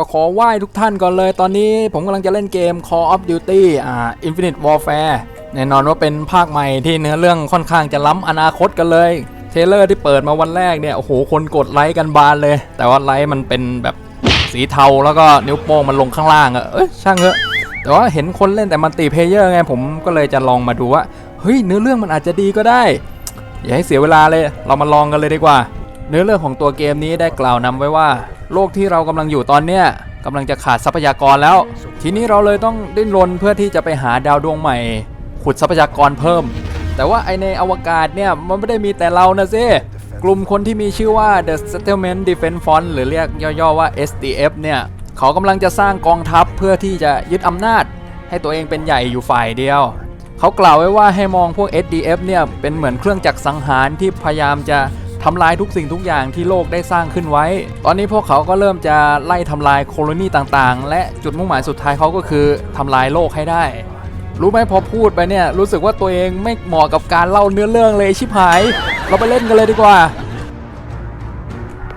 ก็ขอไหว้ทุกท่านก่อนเลย ตอนนี้ผมกำลังจะเล่นเกม Call of Duty อ่า Infinite Warfare แน่นอนว่าเป็นภาคใหม่ที่เนื้อเรื่องค่อนข้างจะล้ำอนาคตกันเลยเทเลอร์ที่เปิดมาวันแรกเนี่ย โอ้โห คนกดไลค์กันบานเลย แต่ว่าไลค์มันเป็นแบบสีเทาแล้วก็นิ้วโป้งมันลงข้างล่างอะเอ้ยช่างเถอะ แต่ว่าเห็นคนเล่นแต่มัลติเพลเยอร์ไงผมก็เลยจะลองมาดูว่า เฮ้ย เนื้อเรื่องมันอาจจะดีก็ได้ อย่าให้เสียเวลาเลย เรามาลองกันเลยดีกว่า เนื้อเรื่องของตัวเกมนี้ได้กล่าวนำไว้ว่า โลกที่เรากำลังอยู่ตอนเนี้ยกำลังจะขาดทรัพยากรแล้ว ทีนี้เราเลยต้องดิ้นรนเพื่อที่จะไปหาดาวดวงใหม่ ขุดทรัพยากรเพิ่ม แต่ว่าไอในอวกาศเนี่ยมันไม่ได้มีแต่เรานะซิกลุ่มคนที่มีชื่อว่า The Settlement Defense Front หรือเรียกย่อๆว่า SDF เนี่ยเขากำลังจะสร้างกองทัพเพื่อที่จะยึดอำนาจ ให้ตัวเองเป็นใหญ่อยู่ฝ่ายเดียว เขากล่าวไว้ว่าให้มองพวก SDF เนี่ยเป็นเหมือนเครื่องจักรสังหารที่พยายามจะ ทำลายทุกสิ่งทุกอย่างที่โลกได้สร้างขึ้นไว้ ตอนนี้พวกเขาก็เริ่มจะไล่ทำลายโคโลนีต่างๆ และจุดมุ่งหมายสุดท้ายเขาก็คือทำลายโลกให้ได้ รู้ไหมพอพูดไปเนี่ยรู้สึกว่าตัวเองไม่เหมาะกับการเล่าเนื้อเรื่องเลยชิบหาย เราไปเล่นกันเลยดีกว่า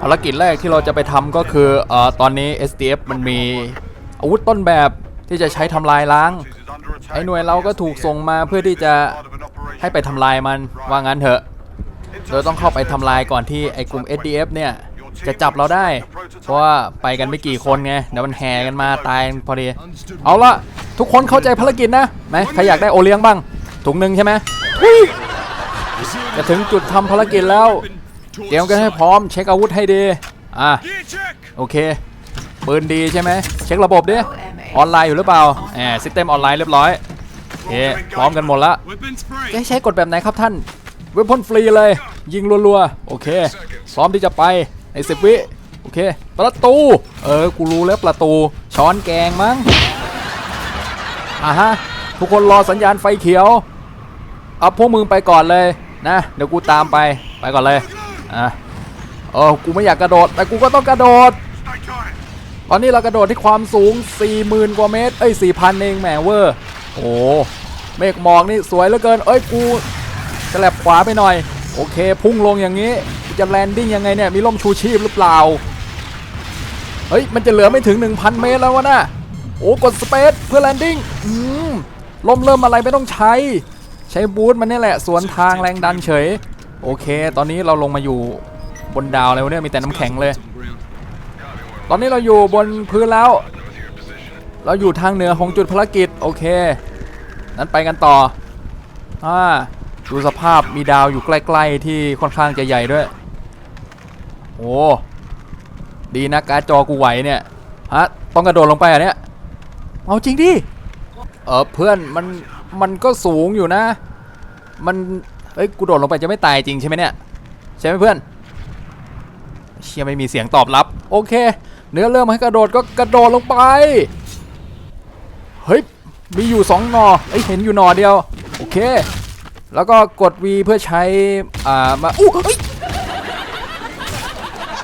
ภารกิจแรกที่เราจะไปทำก็คือเอ่อตอนนี้ SDF มันมีอาวุธต้นแบบที่จะใช้ทำลายล้าง ไอ้หน่วยเราก็ถูกส่งมาเพื่อที่จะให้ไปทำลายมันว่างั้นเถอะ โดยต้องเข้าไปทำลายก่อนที่ไอ้กลุ่ม SDF เนี่ยจะจับเราได้ เพราะว่าไปกันไม่กี่คนไงเดี๋ยวมันแห่กันมาตายพอดี เอาละทุกคนเข้าใจภารกิจนะไหมใครอยากได้โอเลี้ยงบ้าง ถุงหนึ่งใช่ไหมอุ๊ยจะถึงจุดทำภารกิจแล้วเตรียมกันให้พร้อมเช็คอาวุธให้ดีอะโอเคปืนดีใช่ไหมเช็คระบบดิออนไลน์อยู่หรือเปล่าแหมซิสเต็มออนไลน์เรียบร้อยโอเคพร้อมกันหมดละ Weapons จะ free. ให้ใช้กดแบบไหนครับท่าน เวพอนฟรีเลย ยิงรัวๆ โอเค พร้อมที่จะไปในสิบวิ โอเค ประตู เออ กูรู้แล้วประตู ช้อนแกงมั้งอะฮะ ทุกคนรอสัญญาณไฟเขียว เอาพวกมึงไปก่อนเลยนะ เดี๋ยวกูตามไป ไปก่อนเลย อะเออ กูไม่อยากกระโดด แต่กูก็ต้องกระโดด ตอนนี้เรากระโดดที่ความสูง 40,000 กว่าเมตร เอ้ย 4,000 เองแหมเวอร์ โอ้ เมฆหมอกนี่สวยเหลือเกิน เอ้ย กู จะแลบขวาไปหน่อย โอเค พุ่งลงอย่างนี้ จะแลนดิ้งยังไงเนี่ย มีร่มชูชีพหรือเปล่า เฮ้ย มันจะเหลือไม่ถึง 1,000 เมตรแล้ววะน่ะโอ้ กดสเปซเพื่อแลนดิ้ง อืมลมเริ่มอะไรไม่ต้องใช้ ใช้บูทมันนี่แหละ สวนทางแรงดันเฉย โอเค ตอนนี้เราลงมาอยู่บนดาวแล้วเนี่ยมีแต่น้ำแข็งเลย ตอนนี้เราอยู่บนพื้นแล้ว เราอยู่ทางเหนือของจุดภารกิจ โอเค นั้นไปกันต่ออ่า ดูสภาพมีดาวอยู่ใกล้ๆที่ค่อนข้างจะใหญ่ด้วย โอ้ ดีนะการ์ดจอกูไหวเนี่ย ฮะ ต้องกระโดดลงไปอะเนี่ย เอาจริงดิ เออเพื่อนมันมันก็สูงอยู่นะ มัน เอ้ยกูโดดลงไปจะไม่ตายจริงใช่ไหมเนี่ย ใช่ไหมเพื่อน เชียไม่มีเสียงตอบรับ โอเค เนื้อเริ่มให้กระโดดก็กระโดดลงไป เฮ้ย มีอยู่2หนอเอ้ยเห็นอยู่หนอเดียว โอเค แล้วก็กด V เพื่อใช้ อ่า มาอู้เฮ้ย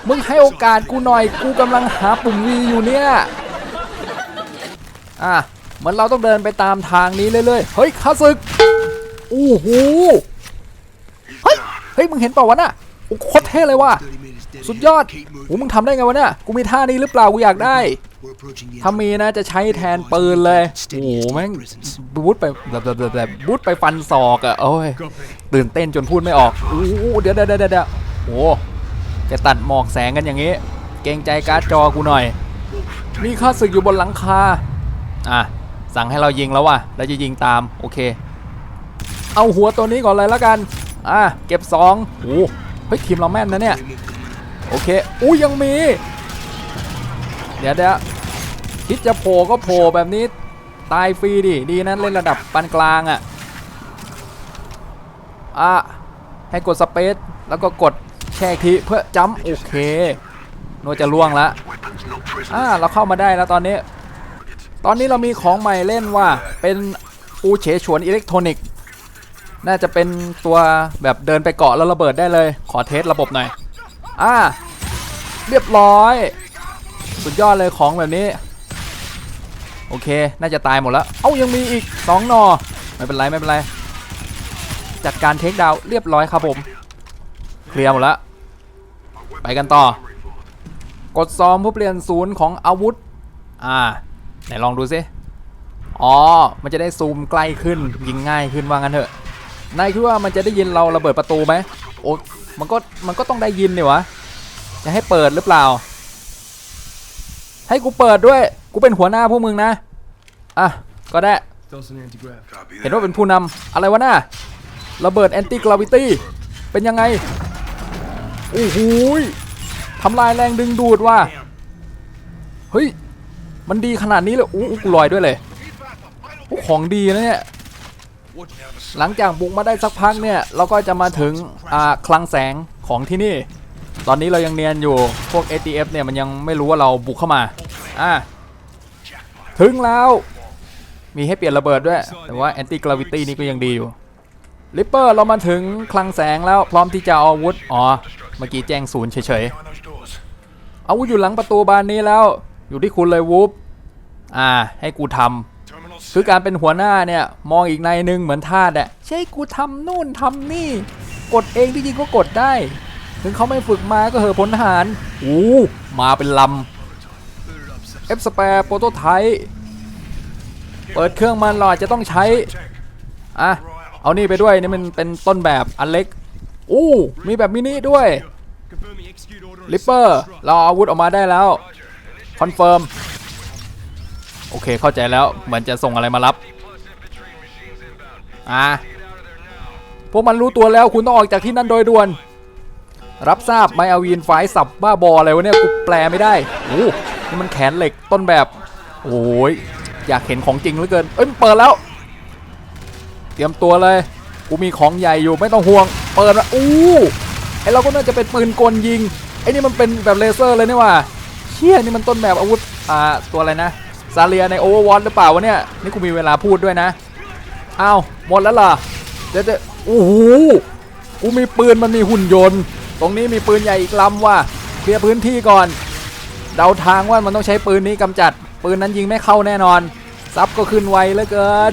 มึงให้โอกาสกูหน่อย กูกำลังหาปุ่ม V อยู่เนี่ย อะมือนเราต้องเดินไปตามทางนี้เรื่อยๆ เฮ้ยข้าศึกอู้หูเฮ้ย เฮ้ย มึงเห็นเปล่าวะน่ะโอ้โคตรเท่เลยว่ะ สุดยอดโอ้มึงทำได้ไงวะเนี่ย กูมีท่านี้หรือเปล่า กูอยากได้ ถ้ามีนะจะใช้แทนปืนเลยโอ้โหแม่งบูทไปแบบแบบแบบแบบบูทไปฟันศอกอะโอ้ยตื่นเต้นจนพูดไม่ออกโอ้โหเดี๋ยวเดี๋ยวเดี๋ยวเดี๋ยวโอ้จะตัดหมอกแสงกันอย่างนี้ เกรงใจการ์ดจอกูหน่อยมีข้าศึกอยู่บนหลังคาอะสั่งให้เรายิงแล้วว่ะแล้วจะยิงตามโอเค เอาหัวตัวนี้ก่อนเลยแล้วกันอะเก็บสองโอ้เฮ้ยทีมเราแม่นนะเนี่ยโอเคอู้ยังมี เดี๋ยวเดี๋ยวคิดจะโผล่ก็โผล่แบบนี้ตายฟรีดิดีนะเล่นระดับปานกลางอะ่ะอะให้กดสเปซแล้วก็กดแช่ทีเพื่อจัมป์โอเคโนจะล่วงละอ่าเราเข้ามาได้แล้วตอนนี้ ตอนนี้เรามีของใหม่เล่นว่าเป็นปูเฉฉวนอิเล็กทรอนิกส์น่าจะเป็นตัวแบบเดินไปเกาะแล้วระเบิดได้เลย ขอเทสระบบหน่อย อ่า เรียบร้อย สุดยอดเลยของแบบนี้ โอเค น่าจะตายหมดแล้ว เอ้ายังมีอีกสองนอไม่เป็นไรไม่เป็นไร จัดการเทคดาวน์เรียบร้อยครับผม เคลียร์หมดแล้ว ไปกันต่อ กดซอมเพื่อเปลี่ยนศูนย์ของอาวุธ อ่า ไหนลองดูสิอ๋อ มันจะได้ซูมใกล้ขึ้น ยิงง่ายขึ้นว่างั้นเถอะ นายคิดว่ามันจะได้ยินเราระเบิดประตูไหมโอ้มันก็ มันก็ต้องได้ยินเนี่ยวะ จะให้เปิดหรือเปล่า ให้กูเปิดด้วย กูเป็นหัวหน้าพวกมึงนะ อะ ก็ได้ Toss an anti-grav. Copy เห็น that. ว่าเป็นผู้นำอะไรวะน่ะระเบิดแอนตี้กราวิตี้ เป็นยังไง โอ้โหยทำลายแรงดึงดูดว่ะ เฮ้ย มันดีขนาดนี้เลยอู้อู้กูลอยด้วยเลยโอ้ของดีนะเนี่ย หลังจากบุกมาได้สักพักเนี่ย เราก็จะมาถึงอ่าคลังแสงของที่นี่ ตอนนี้เรายังเนียนอยู่พวก ATF เนี่ยมันยังไม่รู้ว่าเราบุกเข้ามาอ่าถึงแล้ว มีให้เปลี่ยนระเบิดด้วย แต่ว่าแอนตี้กราวิตี้นี่ก็ยังดีอยู่ลิปเปอร์เรามาถึงคลังแสงแล้วพร้อมที่จะเอาอาวุธอ๋อเมื่อกี้แจ้งศูนย์เฉยๆอาวุธอยู่หลังประตูบานนี้แล้ว อยู่ที่คุณเลยวูฟอ่า ให้กูทำคือการเป็นหัวหน้าเนี่ย มองอีกในนึงเหมือนทาสอะใช่กูทำนู่นทำนี่ กดเองที่จริงก็กดได้ ถึงเขาไม่ฝึกมาก็เหอะพลทหารอู้มาเป็นลำเอฟสเปร์โปรโตไทป์เปิดเครื่องมันเราอาจจะต้องใช้ Check. อะ เอานี่ไปด้วยนี่มันเป็นต้นแบบอันเล็ก อู้ มีแบบมินิด้วย Confirming execute order on ลิปเปอร์ เราเอาอาวุธออกมาได้แล้ว คอนเฟิร์ม โอเคเข้าใจแล้ว เหมือนจะส่งอะไรมารับ อะพวกมันรู้ตัวแล้วคุณต้องออกจากที่นั่นโดยด่วน รับทราบไมอาวีนไฟสับบ้าบออะไรวะเนี่ยกูแปลไม่ได้โอ้นี่มันแขนเหล็กต้นแบบ โอ้ยอยากเห็นของจริงเหลือเกิน เอ้ยเปิดแล้ว เตรียมตัวเลย กูมีของใหญ่อยู่ไม่ต้องห่วง เปิดล้วอู้ไอเราก็น่าจะเป็นปืนกลยิงไอ้นี่มันเป็นแบบเลเซอร์เลยนี่ว่าเชี่ยนี่มันต้นแบบอาวุธอ่าตัวอะไรนะซาเลียในโอเวอร์วอตหรือเปล่าวะเนี่ยนี่กูมีเวลาพูดด้วยนะอ้าวหมดแล้วเหรอเดี๋ยวเดี๋ยวโอ้โหกูมีปืนมันมีหุ่นยนต์ ตรงนี้มีปืนใหญ่อีกลำว่ะเคลียร์พื้นที่ก่อน เดาทางว่ามันต้องใช้ปืนนี้กำจัด ปืนนั้นยิงไม่เข้าแน่นอนซับก็ขึ้นไวเหลือเกิน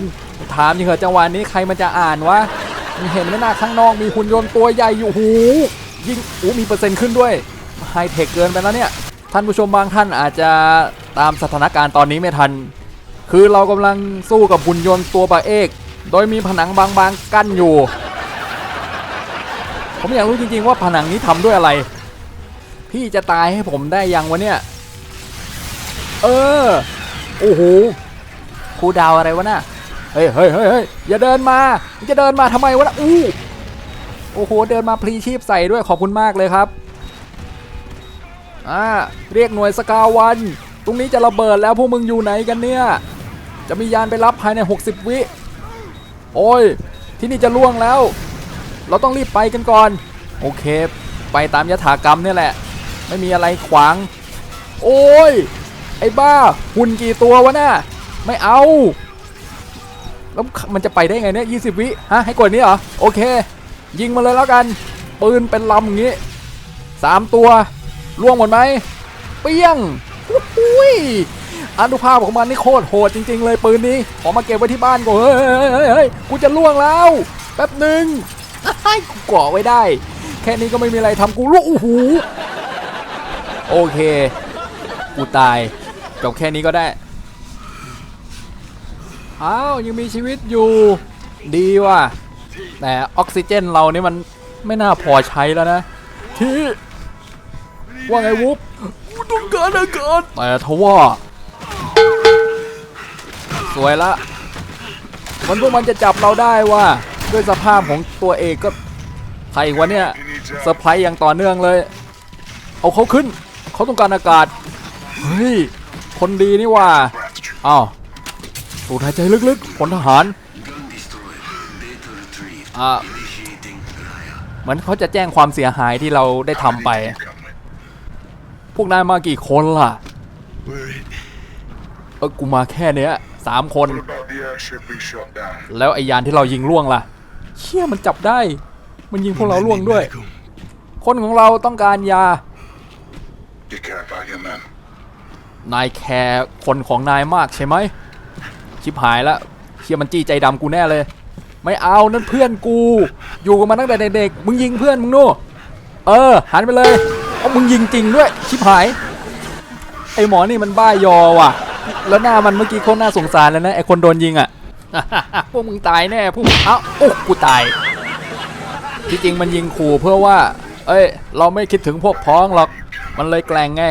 ถามจริงเหอะจังหวะนี้ใครมันจะอ่านวะมึงเห็นไมหน้าข้างนอกมีหุ่นยนต์ตัวใหญ่อยู่หูยิงอู้มีเปอร์เซ็นต์ขึ้นด้วยไฮเทคเกินไปแล้วเนี่ยท่านผู้ชมบางท่านอาจจะตามสถานการณ์ตอนนี้ไม่ทัน คือเรากำลังสู้กับหุ่นยนต์ตัวปลาเอก โดยมีผนังบางๆกั้นอยู่ ผมอยากรู้จริงๆว่าผนังนี้ทำด้วยอะไร พี่จะตายให้ผมได้ยังวะเนี่ย เออ โอ้โหครูดาวอะไรวะน่ะเฮ้ยเฮ้ยเฮ้ยเฮ้ยอย่าเดินมา จะเดินมาทำไมวะน่ะอู้โอ้โห เดินมาพลีชีพใส่ด้วยขอบคุณมากเลยครับอ่าเรียกหน่วยสกาวัน ตรงนี้จะระเบิดแล้วพวกมึงอยู่ไหนกันเนี่ย จะมียานไปรับภายใน 60 วิ โอ้ย ที่นี่จะล่วงแล้ว เราต้องรีบไปกันก่อน โอเค ไปตามยถากรรมเนี่ยแหละ ไม่มีอะไรขวาง โอ้ย ไอ้บ้า หุ่นกี่ตัววะน่ะ ไม่เอา แล้วมันจะไปได้ไงเนี่ย20วิฮะ ให้กดนี้เหรอ โอเค ยิงมาเลยแล้วกัน ปืนเป็นลำอย่างงี้สามตัว ล่วงหมดไหม เปี้ยงอุ้ยอนุภาพของมันนี่โคตรโหดจริง ๆ เลยปืนนี้ ขอมาเก็บไว้ที่บ้านก่อนเฮ้ยเฮ้ยเฮ้ยเฮ้ยกูจะล่วงแล้ว แป๊บหนึ่ง กูเกาะไว้ได้ แค่นี้ก็ไม่มีอะไรทำกูล่วงโอ้โหโอเค กูตายจบแค่นี้ก็ได้ อ้าว ยังมีชีวิตอยู่ดีว่ะ แต่ออกซิเจนเรานี่มันไม่น่าพอใช้แล้วนะ ที่ ว่าไงวุบกูต้องการอากาศแต่ทว่า สวยละ มันพวกมันจะจับเราได้ว่า ด้วยสภาพของตัวเอกก็ใครวะเนี่ยเซอร์ไพรส์อย่างต่อเนื่องเลย เอาเขาขึ้น เขาต้องการอากาศ เฮ้ย คนดีนี่ว่า Bratch. อ้าวสูดหายใจลึกๆพลทหาร Gun destroyed. Data retrieved. อ่า Initiating Raya. เหมือนเขาจะแจ้งความเสียหายที่เราได้ทำไป You coming? พวกนายมากี่คนล่ะ We're it. เออกูมาแค่เนี้ยสามคน What about the airship we shot down? แล้วไอ้ยานที่เรายิงล่วงล่ะ เชี่ยมันจับได้ มันยิงพวกเราล่วงด้วย คนของเราต้องการยา You care about your men. นายแคร์คนของนายมากใช่ไหมชิบหายแล้วเชี่ยมันจี้ใจดำกูแน่เลย ไม่เอานั่นเพื่อนกู อยู่กันมาตั้งแต่เด็กๆมึงยิงเพื่อนมึงนู่นเออหันไปเลยเอามึงยิงจริงด้วยชิบหายไอหมอนี่มันบ้ายอว่ะ แล้วหน้ามันเมื่อกี้โคตรน่าสงสารเลยนะไอคนโดนยิงอะ พวกมึงตายแน่พวกมึงเอ้าโอ้กูตาย ที่จริงมันยิงขู่เพื่อว่า เอ้ย เราไม่คิดถึงพวกพ้องหรอก มันเลยแกล้งไง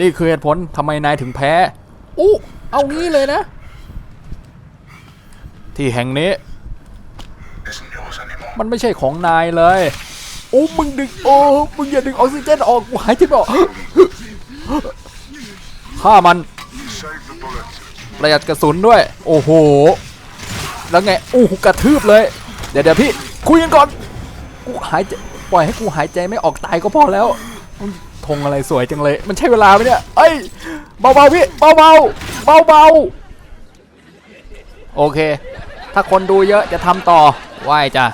นี่คือเหตุผลทำไมนายถึงแพ้อู้เอางี้เลยนะ ที่แห่งนี้ มันไม่ใช่ของนายเลยโอ้มึงดึงโอ้มึงอย่าดึงออกซิเจนออกหายใจไม่ออกฆ่ามัน ประหยัดกระสุนด้วย โอ้โห แล้วไงโอ้โหกระทืบเลย เดี๋ยวเดี๋ยวพี่คุยกันก่อนกูหายใจปล่อยให้กูหายใจไม่ออกตายก็พอแล้วธงอะไรสวยจังเลย มันใช่เวลาไหมเนี่ยเอ้ยเบาๆพี่เบาๆเบาๆโอเค ถ้าคนดูเยอะจะทำต่อไหวจ้ะ